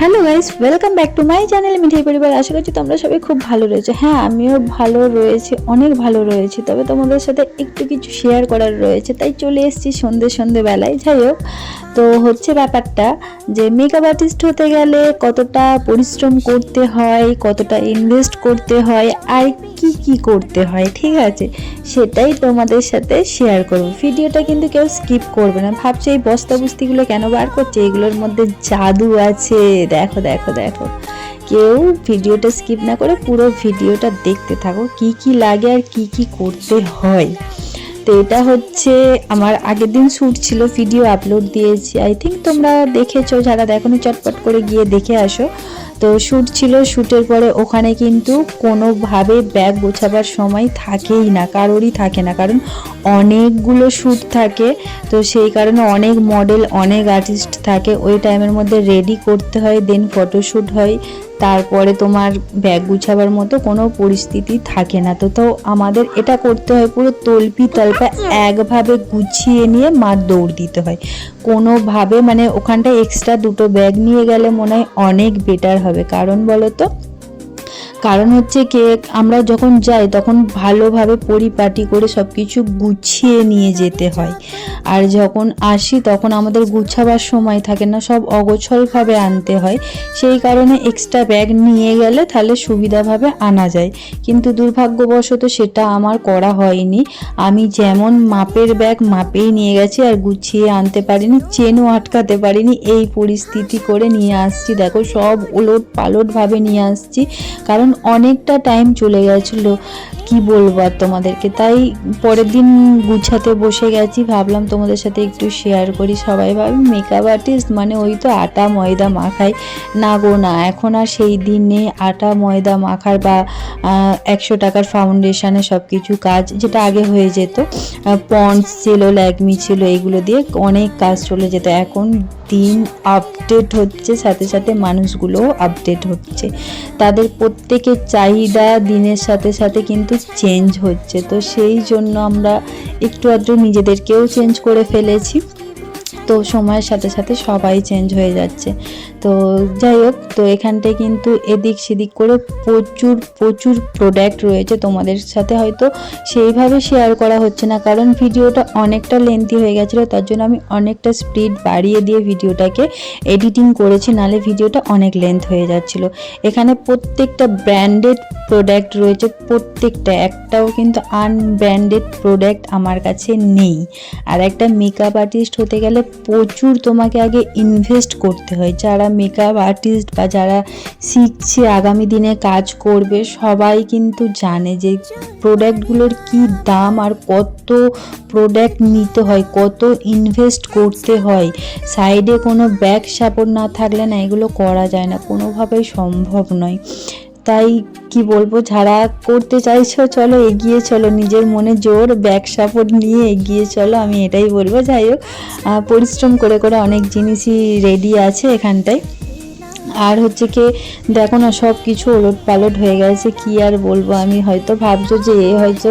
Hello guys welcome back to my channel Mithai পরিবার আশা করছি তোমরা সবাই খুব ভালো রয়েছে। হ্যাঁ আমিও ভালো রয়েছি, অনেক ভালো রয়েছি। তবে তোমাদের সাথে একটু কিছু শেয়ার করার রয়েছে, তাই চলে এসেছি সন্ধে সন্ধে বেলায় যাই হোক, তো হচ্ছে ব্যাপারটা যে মেকআপ আর্টিস্ট হতে গেলে কতটা পরিশ্রম করতে হয়, কতটা ইনভেস্ট করতে হয়, আর কি কি করতে হয়, ঠিক আছে? সেটাই তোমাদের সাথে শেয়ার করব। ভিডিওটা কিন্তু কেউ স্কিপ করবে না। ভাবছে এই বস্তা বুস্তিগুলো কেন বার করছে? এগুলোর মধ্যে জাদু আছে। দেখো দেখো দেখো। কেউ ভিডিওটা স্কিপ না করে পুরো ভিডিওটা দেখতে থাকো। কি কি লাগে আর কি কি করতে হয়? তো এটা হচ্ছে আমার আগের দিন শ্যুট ছিল ভিডিও আপলোড দিয়েছি। আই থিঙ্ক তোমরা দেখেছ, যারা দেখোনি, চটপট করে গিয়ে দেখে আসো। তো শ্যুট ছিল, শ্যুটের পরে ওখানে কিন্তু কোনোভাবে ব্যাগ গোছাবার সময় থাকেই না, কারোরই থাকে না। কারণ অনেকগুলো শ্যুট থাকে, তো সেই কারণে অনেক মডেল অনেক আর্টিস্ট থাকে। ওই টাইমের মধ্যে রেডি করতে হয় দেন ফটোশ্যুট হয়। তারপরে তোমার ব্যাগ গুছাবার মতো কোনো পরিস্থিতি থাকে না। তো তো আমাদের এটা করতে হয় পুরো তলপি তলপা একভাবে গুছিয়ে নিয়ে মার দৌড় দিতে হয়। কোনোভাবে মানে ওখানটায় এক্সট্রা দুটো ব্যাগ নিয়ে গেলে মনে হয় অনেক বেটার হবে। কারণ বলো তো কারণ হচ্ছে কি, আমরা যখন যাই তখন ভালোভাবে পরিপাটি করে সব কিছু গুছিয়ে নিয়ে যেতে হয়। আর যখন আসি তখন আমাদের গুছাবার সময় থাকে না, সব অগোছলভাবে আনতে হয়। সেই কারণে এক্সট্রা ব্যাগ নিয়ে গেলে তাহলে সুবিধাভাবে আনা যায়। কিন্তু দুর্ভাগ্যবশত সেটা আমার করা হয়নি। আমি যেমন মাপের ব্যাগ মাপেই নিয়ে গেছি আর গুছিয়ে আনতে পারিনি, চেনও আটকাতে পারিনি, এই পরিস্থিতি করে নিয়ে আসছি। দেখো সব ওলট পালটভাবে নিয়ে আসছি। কারণ অনেকটা টাইম চলে গেছিল। কি বলব আর তোমাদেরকে? তাই পরের দিন গুছাতে বসে গেছি, ভাবলাম তোমাদের সাথে একটু শেয়ার করি সবাই। ভাবে মেকআপ আর্টিস্ট মানে ওই তো আটা ময়দা মাখাই না গো, না, এখন আর সেই দিনে আটা ময়দা মাখার বা একশো টাকার ফাউন্ডেশনে সব কিছু কাজ, যেটা আগে হয়ে যেত পন্ডস ছিল, ল্যাকমি ছিল, এগুলো দিয়ে অনেক কাজ চলে যেত। এখন দিন আপডেট হচ্ছে, সাথে সাথে মানুষগুলোও আপডেট হচ্ছে। তাদের প্রত্যেকের চাহিদা দিনের সাথে সাথে কিন্তু চেঞ্জ হচ্ছে। তো সেই জন্য আমরা একটু আধটু নিজেদেরকেও চেঞ্জ করে ফেলেছি। তো সময়ের সাথে সাথে সবাই চেঞ্জ হয়ে যাচ্ছে। তো যাই হোক, তো এখানটায় কিন্তু এদিক সেদিক করে প্রচুর প্রচুর প্রোডাক্ট রয়েছে। তোমাদের সাথে হয়তো সেইভাবে শেয়ার করা হচ্ছে না। কারণ ভিডিওটা অনেকটা লেন্থি হয়ে গেছিল। তার জন্য আমি অনেকটা স্পিড বাড়িয়ে দিয়ে ভিডিওটাকে এডিটিং করেছি। নালে ভিডিওটা অনেক লেন্থ হয়ে যাচ্ছিল। এখানে প্রত্যেকটা ব্র্যান্ডেড প্রোডাক্ট রয়েছে প্রত্যেকটা, একটাও কিন্তু আনব্র্যান্ডেড প্রোডাক্ট আমার কাছে নেই। আর একটা মেকআপ আর্টিস্ট হতে গেলে প্রচুর তোমাকে আগে ইনভেস্ট করতে হয়। যারা মেকআপ আর্টিস্ট বা যারা শিখছে, আগামী দিনে কাজ করবে, সবাই কিন্তু জানে যে প্রোডাক্টগুলোর কি দাম আর কত প্রোডাক্ট নিতে হয়, কত ইনভেস্ট করতে হয়। সাইডে কোনো ব্যাগ সাপোর্ট না থাকলে না এগুলো করা যায় না, কোনোভাবেই সম্ভব নয়। তাই কি বলব, যারা করতে চাইছো চলো এগিয়ে চলো, নিজের মনে জোর ব্যাক সাপোর্ট নিয়ে এগিয়ে চলো, আমি এটাই বলব। যাই হোক পরিশ্রম করে করে অনেক জিনিসই রেডি আছে এখানটায়। আর হচ্ছে কি, দেখো না সব কিছু ওলট পালট হয়ে গেছে, কি আর বলব? আমি হয়তো ভাবছ যে এ হয়তো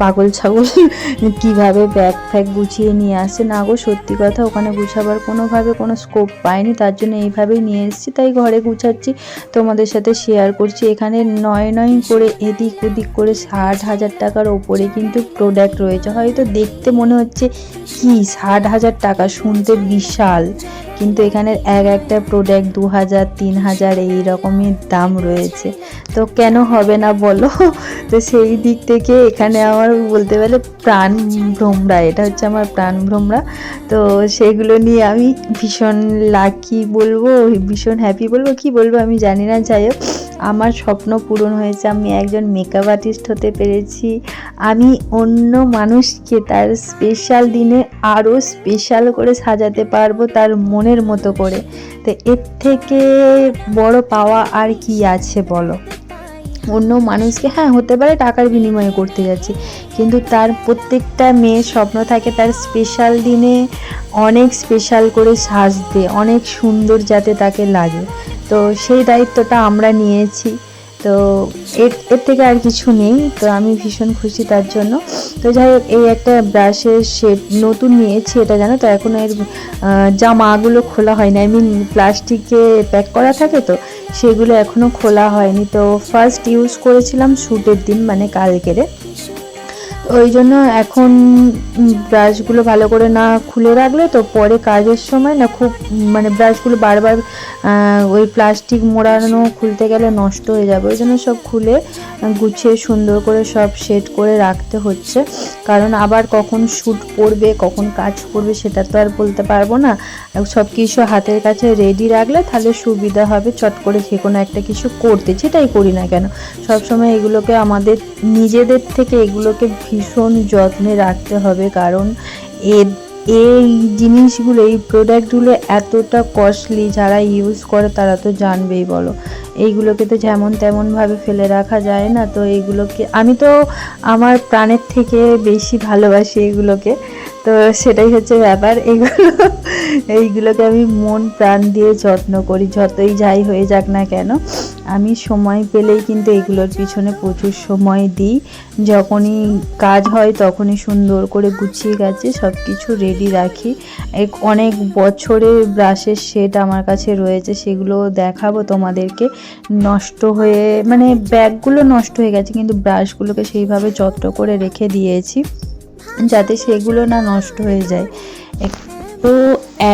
পাগল ছাগল কীভাবে ব্যাগ ফ্যাগ গুছিয়ে নিয়ে আসে? না গো, সত্যি কথা, ওখানে গুছাবার কোনোভাবে কোনো স্কোপ পাইনি, তার জন্য এইভাবেই নিয়ে এসেছি, তাই ঘরে গুছাচ্ছি। তোমাদের সাথে শেয়ার করছি, এখানে নয় নয় করে এদিক ওদিক করে ষাট হাজার টাকার ওপরে কিন্তু প্রোডাক্ট রয়েছে। হয়তো দেখতে মনে হচ্ছে, কি ষাট হাজার টাকা? শুনতে বিশাল। কিন্তু এখানের এক একটা প্রোডাক্ট দু হাজার তিন হাজার এই রকমের দাম রয়েছে। তো কেন হবে না বলো? তো সেই দিক থেকে এখানে আমার বলতে গেলে প্রাণ ভ্রমরা, এটা হচ্ছে আমার প্রাণ ভ্রমরা। তো সেগুলো নিয়ে আমি ভীষণ লাকি বলব, ভীষণ হ্যাপি বলব, কি বলব আমি জানি না। যাই হোক, আমার স্বপ্ন পূরণ হয়েছে, আমি একজন মেকআপ আর্টিস্ট হতে পেরেছি। আমি অন্য মানুষকে তার স্পেশাল দিনে আরও স্পেশাল করে সাজাতে পারব, তার মনের মতো করে। তো এর থেকে বড় পাওয়া আর কি আছে বলো? অন্য মানুষকে হ্যাঁ হতে পারে টাকার বিনিময়ে করতে যাচ্ছি, কিন্তু তার প্রত্যেকটা মেয়ের স্বপ্ন থাকে তার স্পেশাল দিনে অনেক স্পেশাল করে সাজতে, অনেক সুন্দর যাতে তাকে লাগে। তো সেই দায়িত্বটা আমরা নিয়েছি। তো এর এর থেকে আর কিছু নেই, তো আমি ভীষণ খুশি তার জন্য। তো যাই হোক, এই একটা ব্রাশের শেপ নতুন নিয়েছি, এটা জানো তো, এখন এর জামাগুলো খোলা হয়নি আই মিন প্লাস্টিকে প্যাক করা থাকে তো, সেগুলো এখনও খোলা হয়নি। তো ফার্স্ট ইউজ করেছিলাম শ্যুটের দিন মানে কালকেরে। ওই জন্য এখন ব্রাশগুলো ভালো করে না খুলে রাখলে তো পরে কাজের সময় না খুব মানে ব্রাশগুলো বারবার ওই প্লাস্টিক মোড়ানো খুলতে গেলে নষ্ট হয়ে যাবে। ওই জন্য সব খুলে গুছিয়ে সুন্দর করে সব সেট করে রাখতে হচ্ছে। কারণ আবার কখন শ্যুট পড়বে, কখন কাজ করবে সেটা তো আর বলতে পারব না। সব কিছু হাতের কাছে রেডি রাখলে তাহলে সুবিধা হবে, চট করে যে কোনো একটা কিছু করতে। যেটাই করি না কেন, সবসময় এগুলোকে আমাদের, নিজেদের থেকে এগুলোকে ভীষণ যত্নে রাখতে হবে, কারণ এর এই জিনিসগুলো, এই প্রোডাক্টগুলো এতটা কস্টলি যারা ইউজ করে তারা তো জানবেই, বলো। এইগুলোকে তো যেমন তেমনভাবে ফেলে রাখা যায় না, তো এইগুলোকে, আমি তো আমার প্রাণের থেকে বেশি ভালোবাসি এগুলোকে, তো সেটাই হচ্ছে ব্যাপার। এগুলো, এইগুলোকে আমি মন প্রাণ দিয়ে যত্ন করি, যতই যাই হয়ে যাক না কেন, আমি সময় পেলেই কিন্তু এগুলোর পিছনে প্রচুর সময় দিই। যখনই কাজ হয় তখনই সুন্দর করে গুছিয়ে গাছে সব কিছু রেডি রাখি। এক, অনেক বছরের ব্রাশের সেট আমার কাছে রয়েছে সেগুলো দেখাবো তোমাদেরকে। নষ্ট হয়ে মানে ব্যাগগুলো নষ্ট হয়ে গেছে, কিন্তু ব্রাশগুলোকে সেইভাবে যত্ন করে রেখে দিয়েছি, যাতে সেগুলো না নষ্ট হয়ে যায়। তো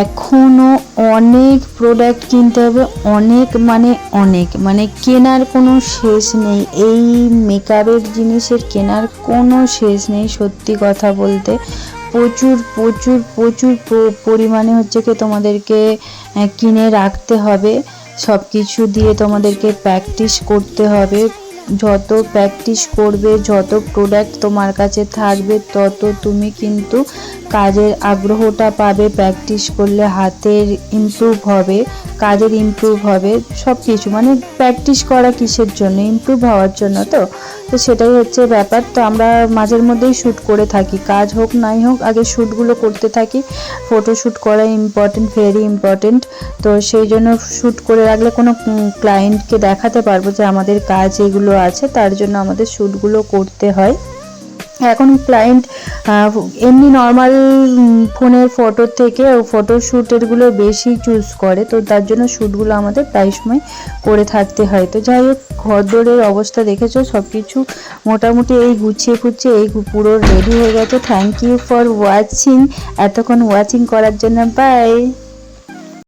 এখনও অনেক প্রোডাক্ট কিনতে হবে, অনেক মানে অনেক মানে কেনার কোনো শেষ নেই। এই মেকআপের জিনিসের কেনার কোনো শেষ নেই, সত্যি কথা বলতে। প্রচুর প্রচুর প্রচুর পরিমাণে হচ্ছে কি তোমাদেরকে কিনে রাখতে হবে। সব কিছু দিয়ে তোমাদেরকে প্র্যাকটিস করতে হবে। যত প্র্যাকটিস করবে, যত প্রোডাক্ট তোমার কাছে থাকবে, তত তুমি কিন্তু কাজের আগ্রহটা পাবে প্র্যাকটিস করলে হাতের ইমপ্রুভ হবে, কাজের ইমপ্রুভ হবে সব কিছু মানে প্র্যাকটিস করা কিসের জন্য? ইমপ্রুভ হওয়ার জন্য তো। তো সেটাই হচ্ছে ব্যাপার। তো আমরা মাঝের মধ্যেই শ্যুট করে থাকি। কাজ হোক, নাই হোক, আগে শ্যুটগুলো করতে থাকি। ফটোশ্যুট করা ইম্পর্টেন্ট ভেরি ইম্পর্টেন্ট তো সেই জন্য শ্যুট করে রাখলে কোনো ক্লায়েন্টকে দেখাতে পারব যে আমাদের কাজ এগুলো আছে, তার জন্য আমাদের শ্যুটগুলো করতে হয়। এখন ক্লায়েন্ট এমনি নর্মাল ফোনের ফটোর থেকে ফটো শ্যুটেরগুলো বেশি চুজ করে, তো তার জন্য শ্যুটগুলো আমাদের প্রায় সময় করে থাকতে হয়। তো যাই হোক, ঘরদোরের অবস্থা দেখেছ সব কিছু মোটামুটি এই গুছিয়ে ফুছিয়ে এই পুরো রেডি হয়ে গেছে। থ্যাংক ইউ ফর ওয়াচিং এতক্ষণ ওয়াচিং করার জন্য বাই